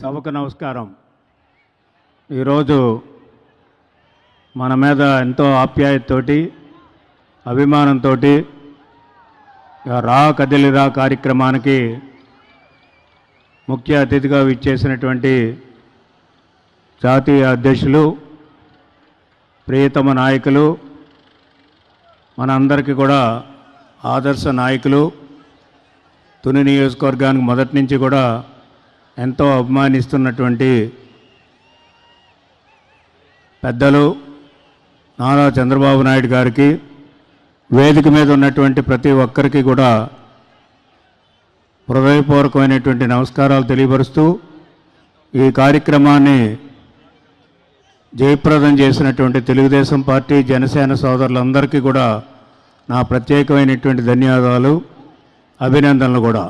సభకు నమస్కారం. ఈరోజు మన మీద ఎంతో ఆప్యాయతతోటి అభిమానంతో రా కదిలిరా కార్యక్రమానికి ముఖ్య అతిథిగా విచ్చేసినటువంటి జాతీయ అధ్యక్షులు ప్రియతమ నాయకులు మన అందరికీ కూడా ఆదర్శ నాయకులు తుని నియోజకవర్గానికి మొదటి నుంచి కూడా ఎంతో అభిమానిస్తున్నటువంటి పెద్దలు నారా చంద్రబాబు నాయుడు గారికి వేదిక మీద ఉన్నటువంటి ప్రతి ఒక్కరికి కూడా హృదయపూర్వకమైనటువంటి నమస్కారాలు తెలియపరుస్తూ ఈ కార్యక్రమాన్ని జయప్రదం చేసినటువంటి తెలుగుదేశం పార్టీ జనసేన సోదరులందరికీ కూడా నా ప్రత్యేకమైనటువంటి ధన్యవాదాలు అభినందనలు కూడా.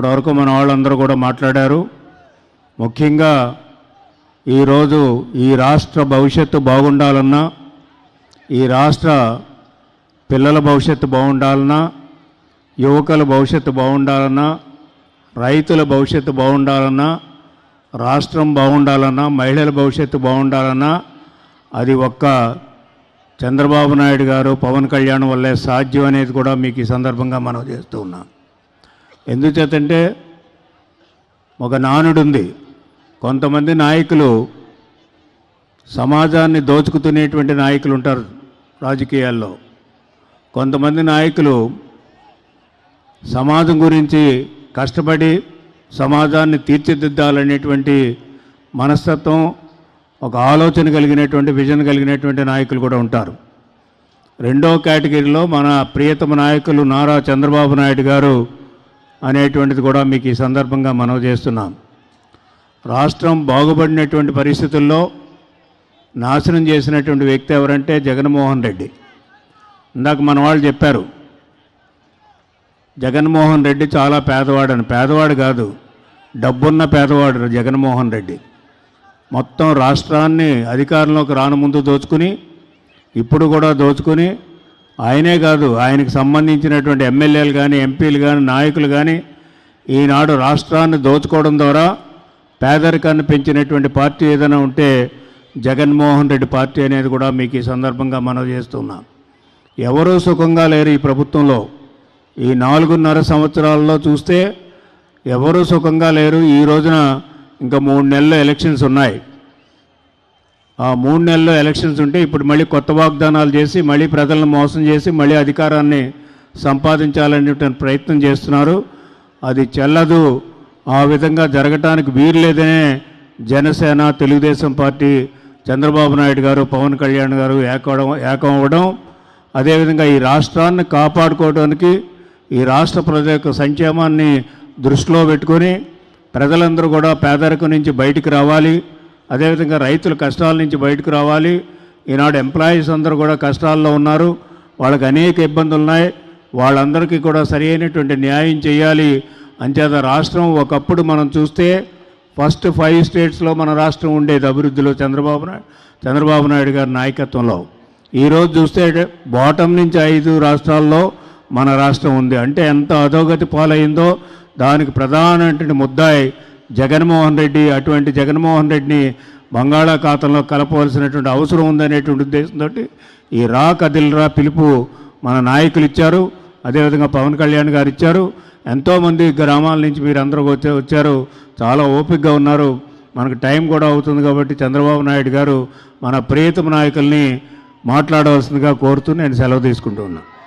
ఇప్పటివరకు మన వాళ్ళందరూ కూడా మాట్లాడారు. ముఖ్యంగా ఈరోజు ఈ రాష్ట్ర భవిష్యత్తు బాగుండాలన్నా ఈ రాష్ట్ర పిల్లల భవిష్యత్తు బాగుండాలన్నా యువకుల భవిష్యత్తు బాగుండాలన్నా రైతుల భవిష్యత్తు బాగుండాలన్నా రాష్ట్రం బాగుండాలన్నా మహిళల భవిష్యత్తు బాగుండాలన్నా అది ఒక్క చంద్రబాబు నాయుడు గారు పవన్ కళ్యాణ్ వల్లే సాధ్యం అనేది కూడా మీకు ఈ సందర్భంగా మనం చేస్తూ ఉన్నాం. ఎందుచేతంటే ఒక నానుడు ఉంది కొంతమంది నాయకులు సమాజాన్ని దోచుకుతునేటువంటి నాయకులు ఉంటారు రాజకీయాల్లో. కొంతమంది నాయకులు సమాజం గురించి కష్టపడి సమాజాన్ని తీర్చిదిద్దాలనేటువంటి మనస్తత్వం ఒక ఆలోచన కలిగినటువంటి విజన్ కలిగినటువంటి నాయకులు కూడా ఉంటారు. రెండో కేటగిరీలో మన ప్రియతమ నాయకులు నారా చంద్రబాబు నాయుడు గారు అనేటువంటిది కూడా మీకు ఈ సందర్భంగా మనవి చేస్తున్నాం. రాష్ట్రం బాగుపడినటువంటి పరిస్థితుల్లో నాశనం చేసినటువంటి వ్యక్తి ఎవరంటే జగన్మోహన్ రెడ్డి. ఇందాక మన వాళ్ళు చెప్పారు జగన్మోహన్ రెడ్డి చాలా పేదవాడని పేదవాడు కాదు డబ్బున్న పేదవాడు జగన్మోహన్ రెడ్డి. మొత్తం రాష్ట్రాన్ని అధికారంలోకి రాను ముందు దోచుకుని ఇప్పుడు కూడా దోచుకుని ఆయనే కాదు ఆయనకు సంబంధించినటువంటి ఎమ్మెల్యేలు కానీ ఎంపీలు కానీ నాయకులు కానీ ఈనాడు రాష్ట్రాన్ని దోచుకోవడం ద్వారా పేదరికాన్ని పెంచినటువంటి పార్టీ ఏదైనా ఉంటే జగన్మోహన్ రెడ్డి పార్టీ అనేది కూడా మీకు ఈ సందర్భంగా మనవి చేస్తున్నాం. ఎవరూ సుఖంగా లేరు ఈ ప్రభుత్వంలో. ఈ నాలుగున్నర సంవత్సరాల్లో చూస్తే ఎవరూ సుఖంగా లేరు. ఈ రోజున ఇంకా మూడు నెలలు ఎలక్షన్స్ ఉన్నాయి. ఆ మూడు నెలల్లో ఎలక్షన్స్ ఉంటే ఇప్పుడు మళ్ళీ కొత్త వాగ్దానాలు చేసి మళ్ళీ ప్రజలను మోసం చేసి మళ్ళీ అధికారాన్ని సంపాదించాలనేటువంటి ప్రయత్నం చేస్తున్నారు. అది చెల్లదు. ఆ విధంగా జరగటానికి వీర్లేదనే జనసేన తెలుగుదేశం పార్టీ చంద్రబాబు నాయుడు గారు పవన్ కళ్యాణ్ గారు ఏకవడం ఏకం అవ్వడం. అదేవిధంగా ఈ రాష్ట్రాన్ని కాపాడుకోవడానికి ఈ రాష్ట్ర ప్రజల యొక్క సంక్షేమాన్ని దృష్టిలో పెట్టుకొని ప్రజలందరూ కూడా పేదరికం నుంచి బయటికి రావాలి. అదేవిధంగా రైతుల కష్టాల నుంచి బయటకు రావాలి. ఈనాడు ఎంప్లాయీస్ అందరూ కూడా కష్టాల్లో ఉన్నారు. వాళ్ళకి అనేక ఇబ్బందులు ఉన్నాయి వాళ్ళందరికీ కూడా సరి అయినటువంటి న్యాయం చేయాలి. అంచేత రాష్ట్రం ఒకప్పుడు మనం చూస్తే ఫస్ట్ ఫైవ్ స్టేట్స్లో మన రాష్ట్రం ఉండేది అభివృద్ధిలో చంద్రబాబు నాయుడు చంద్రబాబు నాయుడు గారి నాయకత్వంలో. ఈరోజు చూస్తే బాటం నుంచి ఐదు రాష్ట్రాల్లో మన రాష్ట్రం ఉంది. అంటే ఎంత అధోగతి పాలైందో దానికి ప్రధానటువంటి ముద్దాయి జగన్మోహన్ రెడ్డి అటువంటి జగన్మోహన్ రెడ్డిని బంగాళాఖాతంలో కలపవలసినటువంటి అవసరం ఉందనేటువంటి ఉద్దేశంతో ఈ రా కదిల్రా పిలుపు మన నాయకులు ఇచ్చారు. అదేవిధంగా పవన్ కళ్యాణ్ గారు ఇచ్చారు. ఎంతోమంది గ్రామాల నుంచి మీరు అందరూ వచ్చే వచ్చారు. చాలా ఓపికగా ఉన్నారు. మనకు టైం కూడా అవుతుంది కాబట్టి చంద్రబాబు నాయుడు గారు మన ప్రియతమ నాయకుల్ని మాట్లాడవలసిందిగా కోరుతూ నేను సెలవు తీసుకుంటూ ఉన్నాను.